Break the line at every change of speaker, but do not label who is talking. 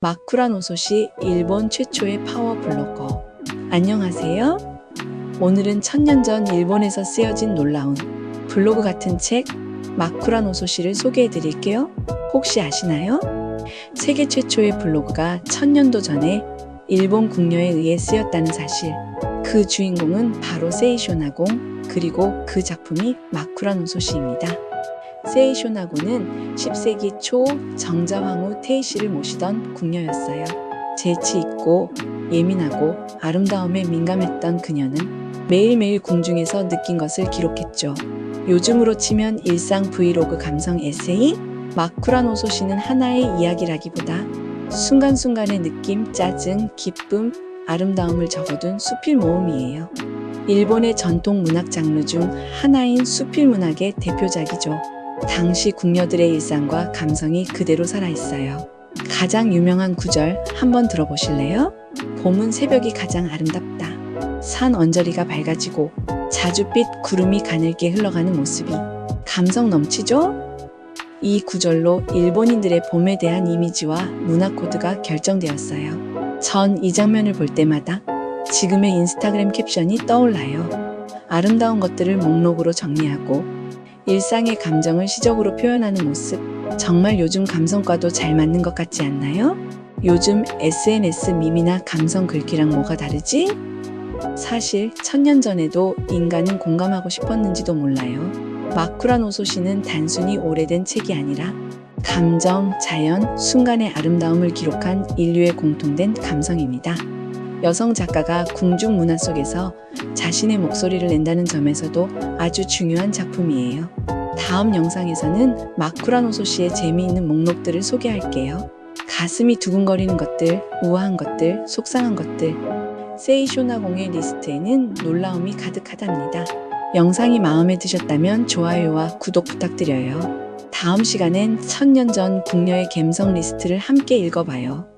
마쿠라 노소시 일본 최초의 파워 블로거. 안녕하세요. 오늘은 천년 전 일본에서 쓰여진 놀라운 블로그 같은 책 마쿠라 노소시를 소개해 드릴게요. 혹시 아시나요? 세계 최초의 블로그가 천년도 전에 일본 궁녀에 의해 쓰였다는 사실. 그 주인공은 바로 세이쇼나공 그리고 그 작품이 마쿠라 노소시입니다. 세이쇼나고는 10세기 초 정자황후 테이시를 모시던 궁녀였어요. 재치 있고 예민하고 아름다움에 민감했던 그녀는 매일매일 궁중에서 느낀 것을 기록했죠. 요즘으로 치면 일상 브이로그 감성 에세이? 마쿠라 노소시는 하나의 이야기라기보다 순간순간의 느낌, 짜증, 기쁨, 아름다움을 적어둔 수필 모음이에요. 일본의 전통 문학 장르 중 하나인 수필 문학의 대표작이죠. 당시 궁녀들의 일상과 감성이 그대로 살아있어요. 가장 유명한 구절 한번 들어보실래요? 봄은 새벽이 가장 아름답다. 산 언저리가 밝아지고 자줏빛 구름이 가늘게 흘러가는 모습이 감성 넘치죠? 이 구절로 일본인들의 봄에 대한 이미지와 문화 코드가 결정되었어요. 전 이 장면을 볼 때마다 지금의 인스타그램 캡션이 떠올라요. 아름다운 것들을 목록으로 정리하고 일상의 감정을 시적으로 표현하는 모습. 정말 요즘 감성과도 잘 맞는 것 같지 않나요? 요즘 SNS 밈이나 감성 글귀랑 뭐가 다르지? 사실 천년 전에도 인간은 공감하고 싶었는지도 몰라요. 마쿠라 노소 시는 단순히 오래된 책이 아니라 감정, 자연, 순간의 아름다움을 기록한 인류의 공통된 감성입니다. 여성 작가가 궁중 문화 속에서 자신의 목소리를 낸다는 점에서도 아주 중요한 작품이에요. 다음 영상에서는 마쿠라 노소 시의 재미있는 목록들을 소개할게요. 가슴이 두근거리는 것들, 우아한 것들, 속상한 것들. 세이쇼나공의 리스트에는 놀라움이 가득하답니다. 영상이 마음에 드셨다면 좋아요와 구독 부탁드려요. 다음 시간엔 천년 전 궁녀의 갬성 리스트를 함께 읽어봐요.